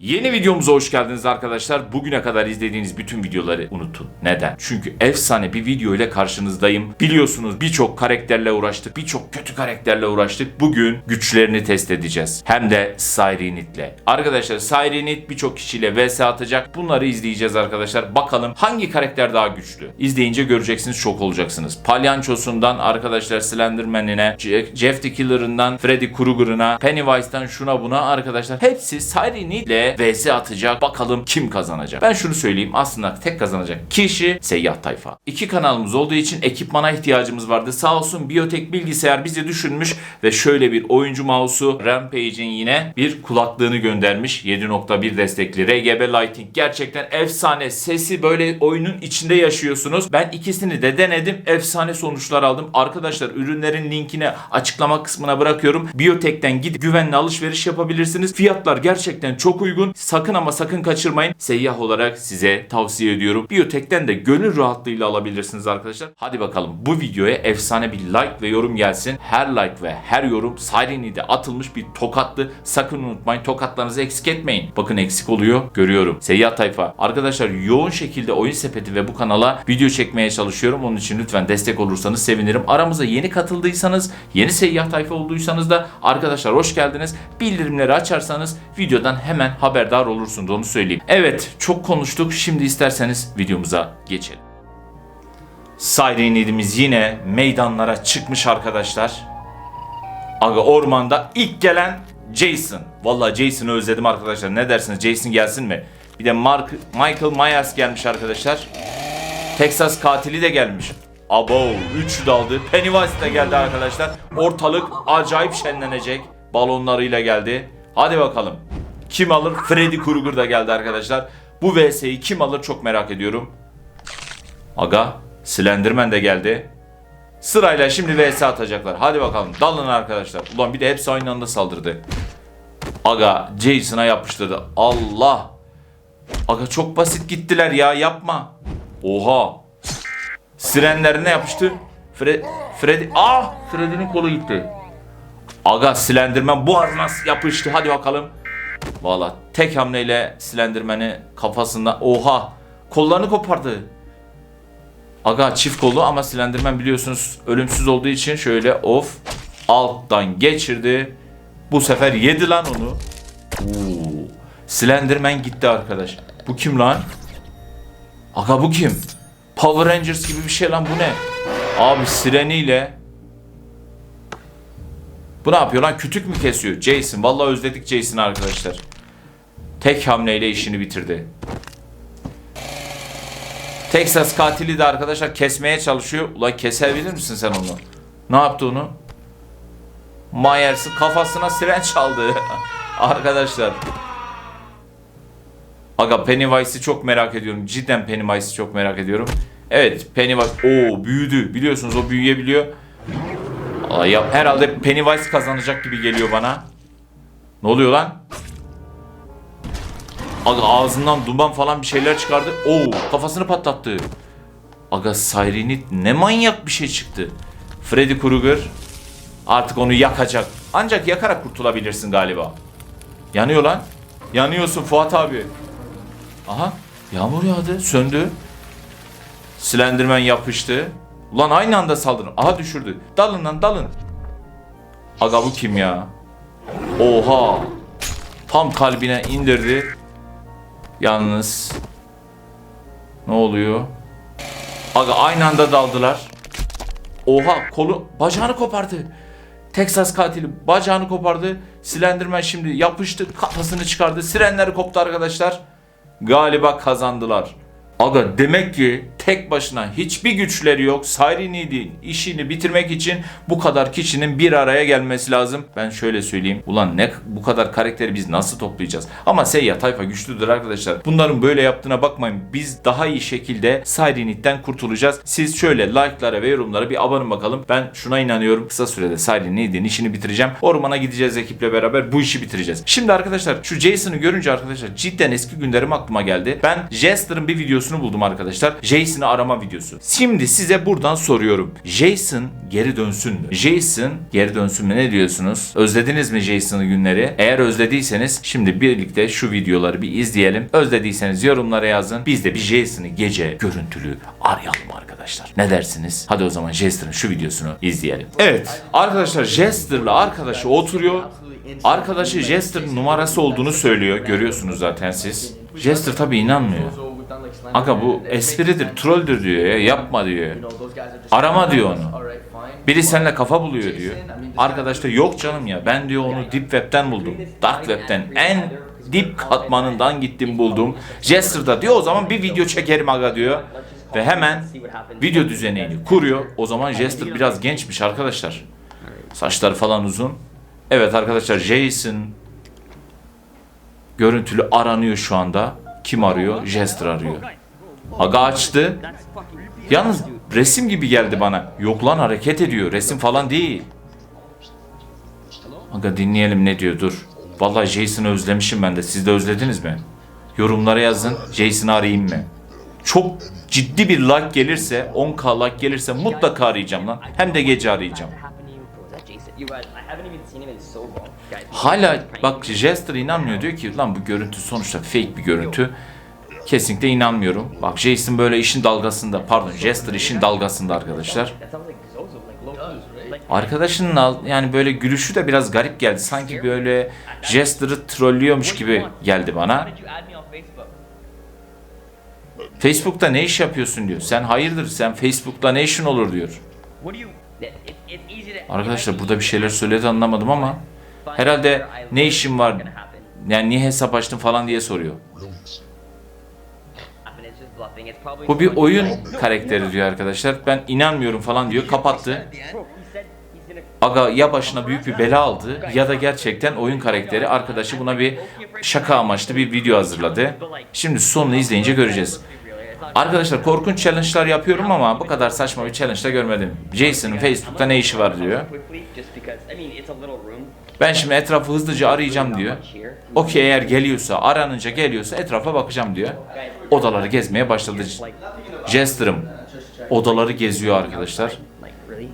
Yeni videomuza hoş geldiniz arkadaşlar. Bugüne kadar izlediğiniz bütün videoları unutun. Neden? Çünkü efsane bir video ile karşınızdayım. Biliyorsunuz birçok karakterle uğraştık. Birçok kötü karakterle uğraştık. Bugün güçlerini test edeceğiz. Hem de Sirenit'le. Arkadaşlar Sirenit birçok kişiyle vs atacak. Bunları izleyeceğiz arkadaşlar. Bakalım hangi karakter daha güçlü? İzleyince göreceksiniz şok olacaksınız. Palyançosundan arkadaşlar Slenderman'ine, Je- Jeff the Killer'ından Freddy Krueger'ına, Pennywise'dan şuna buna arkadaşlar hepsi Sirenit'le vs atacak. Bakalım kim kazanacak? Ben şunu söyleyeyim. Aslında tek kazanacak kişi Seyyah Tayfa. İki kanalımız olduğu için ekipmana ihtiyacımız vardı. Sağ olsun Biyotek bilgisayar bizi düşünmüş ve şöyle bir oyuncu mouse'u Rampage'in yine bir kulaklığını göndermiş. 7.1 destekli RGB Lighting. Gerçekten efsane. Sesi böyle oyunun içinde yaşıyorsunuz. Ben ikisini de denedim. Efsane sonuçlar aldım. Arkadaşlar ürünlerin linkini açıklama kısmına bırakıyorum. Biyotek'ten gidip güvenli alışveriş yapabilirsiniz. Fiyatlar gerçekten çok uygun. Sakın ama sakın kaçırmayın. Seyyah olarak size tavsiye ediyorum. Biyotek'ten de gönül rahatlığıyla alabilirsiniz arkadaşlar. Hadi bakalım bu videoya efsane bir like ve yorum gelsin. Her like ve her yorum Sirenide atılmış bir tokattı. Sakın unutmayın tokatlarınızı eksik etmeyin. Bakın eksik oluyor görüyorum. Seyyah tayfa. Arkadaşlar yoğun şekilde oyun sepeti ve bu kanala video çekmeye çalışıyorum. Onun için lütfen destek olursanız sevinirim. Aramıza yeni katıldıysanız, yeni seyyah tayfa olduysanız da arkadaşlar hoş geldiniz. Bildirimleri açarsanız videodan hemen haberdar olursunuz onu söyleyeyim. Evet çok konuştuk. Şimdi isterseniz videomuza geçelim. Sirenidimiz yine meydanlara çıkmış arkadaşlar. Aga ormanda ilk gelen Jason. Vallahi Jason'ı özledim arkadaşlar. Ne dersiniz? Jason gelsin mi? Bir de Mark, Michael Myers gelmiş arkadaşlar. Texas katili de gelmiş. Abo, üçlü daldı. Pennywise de geldi arkadaşlar. Ortalık acayip şenlenecek. Balonlarıyla geldi. Hadi bakalım. Kim alır? Freddy Krueger da geldi arkadaşlar. Bu VS'yi kim alır çok merak ediyorum. Aga, Slenderman de geldi. Sırayla şimdi vs atacaklar. Hadi bakalım dalın arkadaşlar. Ulan bir de hepsi aynı anda saldırdı. Aga Jason'a yapıştırdı. Allah. Aga çok basit gittiler ya yapma. Oha. Sirenlerine yapıştı. Fred, Freddy. Ah Freddy'nin kolu gitti. Aga Slenderman boğazına yapıştı. Hadi bakalım. Valla tek hamleyle Slenderman'i kafasında. Oha. Kollarını kopardı. Aga çift kollu ama Slenderman biliyorsunuz ölümsüz olduğu için şöyle of alttan geçirdi. Bu sefer yedi lan onu. Oo. Slenderman gitti arkadaş. Bu kim lan? Aga bu kim? Power Rangers gibi bir şey lan bu ne? Abi sireniyle bu ne yapıyor lan? Kütük mü kesiyor? Jason. Vallahi özledik Jason'ı arkadaşlar. Tek hamleyle işini bitirdi. Texas katili de arkadaşlar kesmeye çalışıyor. Ulan kesebilir misin sen onu? Ne yaptı onu? Myers'ın kafasına siren çaldı. arkadaşlar. Aga Pennywise'i çok merak ediyorum. Cidden Pennywise'i çok merak ediyorum. Evet Pennywise o büyüdü. Biliyorsunuz o büyüyebiliyor. Aa, ya, herhalde Pennywise kazanacak gibi geliyor bana. Ne oluyor lan? Aga ağzından duman falan bir şeyler çıkardı. Oo kafasını patlattı. Aga Sirenit ne manyak bir şey çıktı. Freddy Krueger artık onu yakacak. Ancak yakarak kurtulabilirsin galiba. Yanıyor lan. Yanıyorsun Fuat abi. Aha yağmur yağdı söndü. Slenderman yapıştı. Ulan aynı anda saldırın. Aha düşürdü. Dalın lan dalın. Aga bu kim ya? Oha. Tam kalbine indirdi. Yalnız ne oluyor? Aga aynı anda daldılar. Oha kolu bacağını kopardı. Texas katili bacağını kopardı. Slenderman şimdi yapıştı kafasını çıkardı. Sirenleri koptu arkadaşlar. Galiba kazandılar. Aga demek ki tek başına hiçbir güçleri yok. Sirenid'in işini bitirmek için bu kadar kişinin bir araya gelmesi lazım. Ben şöyle söyleyeyim. Ulan ne bu kadar karakteri biz nasıl toplayacağız? Ama Seyya tayfa güçlüdür arkadaşlar. Bunların böyle yaptığına bakmayın. Biz daha iyi şekilde Sirenid'den kurtulacağız. Siz şöyle like'lara ve yorumlara bir abone bakalım. Ben şuna inanıyorum. Kısa sürede Sirenid'in işini bitireceğim. Ormana gideceğiz ekiple beraber bu işi bitireceğiz. Şimdi arkadaşlar şu Jason'ı görünce arkadaşlar cidden eski günlerim aklıma geldi. Ben Jester'ın bir videosunu buldum arkadaşlar. Jason Jason'ı arama videosu. Şimdi size buradan soruyorum. Jason geri dönsün mü? Jason geri dönsün mü? Ne diyorsunuz? Özlediniz mi Jason'ı günleri? Eğer özlediyseniz şimdi birlikte şu videoları bir izleyelim. Özlediyseniz yorumlara yazın. Biz de bir Jason'ı gece görüntülü arayalım arkadaşlar. Ne dersiniz? Hadi o zaman Jester'ın şu videosunu izleyelim. Evet. Arkadaşlar Jester'la arkadaşı oturuyor. Arkadaşı Jester'ın numarası olduğunu söylüyor. Görüyorsunuz zaten siz. Jester tabi inanmıyor. Aga bu espridir, trolldür diyor ya. Yapma diyor. Arama diyor onu. Biri seninle kafa buluyor diyor. Arkadaş da yok canım ya ben diyor onu Deep Web'ten buldum. Dark Web'ten en dip katmanından gittim buldum. Jester'da diyor o zaman bir video çekerim aga diyor. Ve hemen video düzenini kuruyor. O zaman Jester biraz gençmiş arkadaşlar. Saçları falan uzun. Evet arkadaşlar Jason görüntülü aranıyor şu anda. Kim arıyor? Jester arıyor. Aga açtı. Yalnız resim gibi geldi bana. Yok lan hareket ediyor. Resim falan değil. Aga dinleyelim ne diyor dur. Vallahi Jason'ı özlemişim ben de. Siz de özlediniz mi? Yorumlara yazın. Jason'ı arayayım mı? Çok ciddi bir like gelirse, 10k like gelirse mutlaka arayacağım lan. Hem de gece arayacağım. Hala bak Jester inanmıyor diyor ki lan bu görüntü sonuçta fake bir görüntü. Kesinlikle inanmıyorum. Bak Jason böyle işin dalgasında pardon Jester işin dalgasında arkadaşlar. Arkadaşının al- yani böyle gülüşü de biraz garip geldi. Sanki böyle Jester'ı trollüyormuş gibi geldi bana. Facebook'ta ne iş yapıyorsun diyor. Sen hayırdır sen Facebook'ta ne işin olur diyor. Arkadaşlar burada bir şeyler söyledi anlamadım ama herhalde ne işin var yani niye hesap açtın falan diye soruyor. Bu bir oyun karakteri diyor arkadaşlar. Ben inanmıyorum falan diyor. Kapattı. Aga ya başına büyük bir bela aldı ya da gerçekten oyun karakteri arkadaşı buna bir şaka amaçlı bir video hazırladı. Şimdi sonunu izleyince göreceğiz. Arkadaşlar korkunç challenge'lar yapıyorum ama bu kadar saçma bir challenge da görmedim. Jason'ın Facebook'ta ne işi var diyor. Ben şimdi etrafı hızlıca arayacağım diyor. Okey eğer geliyorsa, aranınca geliyorsa etrafa bakacağım diyor. Odaları gezmeye başladı. Jester'ım odaları geziyor arkadaşlar.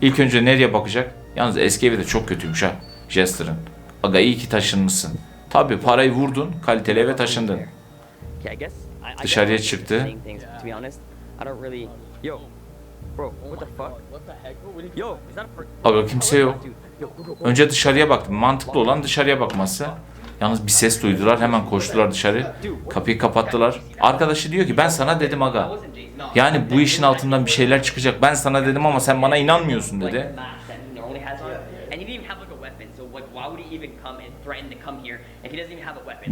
İlk önce nereye bakacak? Yalnız eski evi de çok kötüymüş ha. Jester'ın. Aga iyi ki taşınmışsın. Tabi parayı vurdun, kaliteli eve taşındın. Dışarıya çıktı. Aga kimse yok. Önce dışarıya baktım. Mantıklı olan dışarıya bakması. Yalnız bir ses duydular. Hemen koştular dışarı. Kapıyı kapattılar. Arkadaşı diyor ki ben sana dedim aga. Yani bu işin altından bir şeyler çıkacak. Ben sana dedim ama sen bana inanmıyorsun dedi.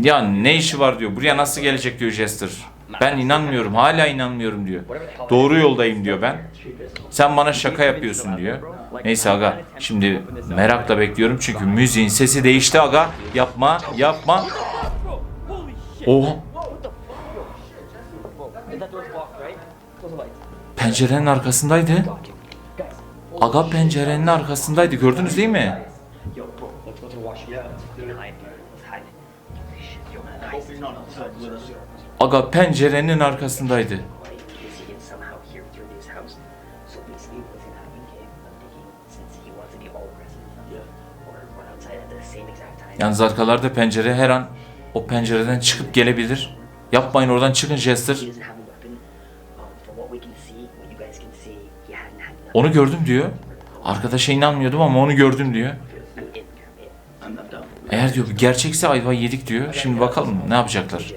Ya ne işi var diyor. Buraya nasıl gelecek diyor Jester. Ben inanmıyorum. Hala inanmıyorum diyor. Doğru yoldayım diyor ben. Sen bana şaka yapıyorsun diyor. Neyse aga. Şimdi merakla bekliyorum çünkü müziğin sesi değişti aga. Yapma, yapma. Oha. Pencerenin arkasındaydı. Aga pencerenin arkasındaydı. Gördünüz değil mi? Aga pencerenin arkasındaydı. Yalnız arkalarda pencere her an o pencereden çıkıp gelebilir. Yapmayın oradan çıkın Jester. Onu gördüm diyor. Arkadaşa inanmıyordum ama onu gördüm diyor. Eğer diyor bu gerçekse ayva yedik diyor. Şimdi bakalım ne yapacaklar.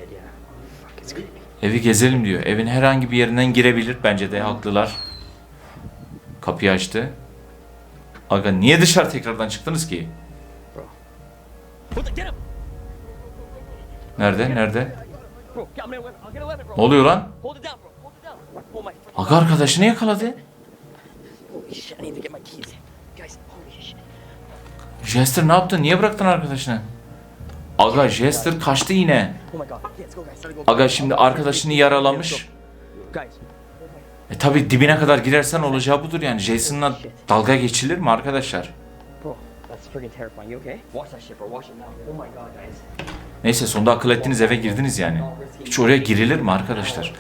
Evi gezelim diyor. Evin herhangi bir yerinden girebilir. Bence de haklılar. Kapıyı açtı. Aga niye dışarı tekrardan çıktınız ki? Nerede? Nerede? Ne oluyor lan? Aga arkadaşını yakaladı. Jester ne yaptı? Niye bıraktın arkadaşını? Aga Jester kaçtı yine. Aga şimdi arkadaşını yaralamış. E tabi dibine kadar girersen olacağı budur yani. Jason'la dalga geçilir mi arkadaşlar? Neyse sonunda akıl ettiniz eve girdiniz yani. Hiç oraya girilir mi arkadaşlar?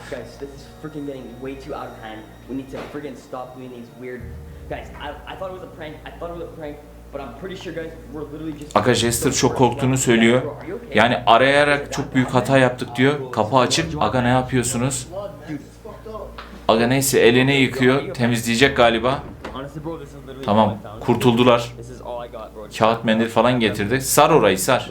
Aga Jester çok korktuğunu söylüyor. Yani arayarak çok büyük hata yaptık diyor. Kapı açık. Aga ne yapıyorsunuz? Aga neyse elini yıkıyor. Temizleyecek galiba. Tamam kurtuldular. Kağıt mendil falan getirdi. Sar orayı sar.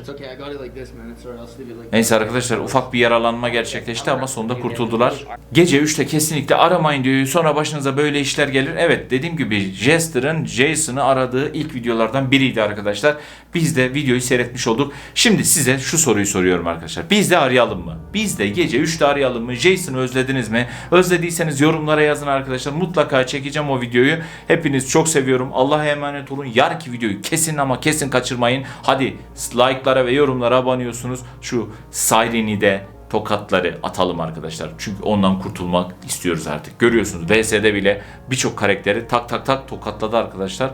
Neyse arkadaşlar ufak bir yaralanma gerçekleşti ama sonunda kurtuldular. Gece 3'te kesinlikle aramayın diyor. Sonra başınıza böyle işler gelir. Evet dediğim gibi Jester'ın Jason'ı aradığı ilk videolardan biriydi arkadaşlar. Biz de videoyu seyretmiş olduk. Şimdi size şu soruyu soruyorum arkadaşlar. Biz de arayalım mı? Biz de gece 3'te arayalım mı? Jason'ı özlediniz mi? Özlediyseniz yorumlara yazın arkadaşlar. Mutlaka çekeceğim o videoyu. Hepiniz çok seviyorum. Allah'a emanet olun. Yarınki videoyu kesin ama kesin kaçırmayın. Hadi like'lara ve yorumlara abanıyorsunuz. Şu Siren'i de tokatları atalım arkadaşlar. Çünkü ondan kurtulmak istiyoruz artık. Görüyorsunuz VS'de bile birçok karakteri tak tak tak tokatladı arkadaşlar.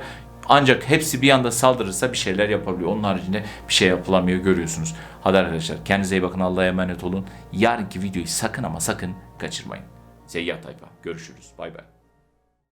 Ancak hepsi bir anda saldırırsa bir şeyler yapabiliyor. Onun haricinde bir şey yapılamıyor görüyorsunuz. Hadi arkadaşlar kendinize iyi bakın Allah'a emanet olun. Yarınki videoyu sakın ama sakın kaçırmayın. Seyyah Tayfa görüşürüz. Bay bay.